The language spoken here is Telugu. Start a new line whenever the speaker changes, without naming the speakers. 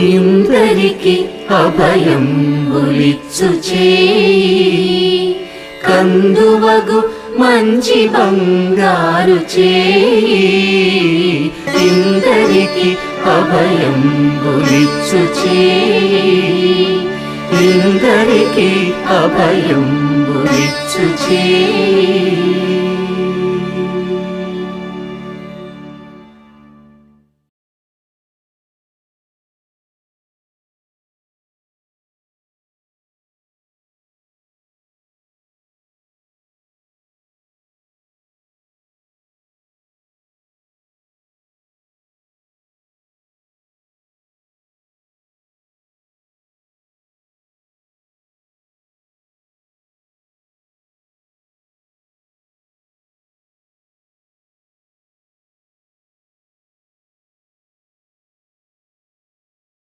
ఇందరికి అభయం బులిచ్చు కందువగు మంచి బంగారు చే ఇందరికి అభయం బులిచ్చు ఇందరికి అభయం బులిచ్చు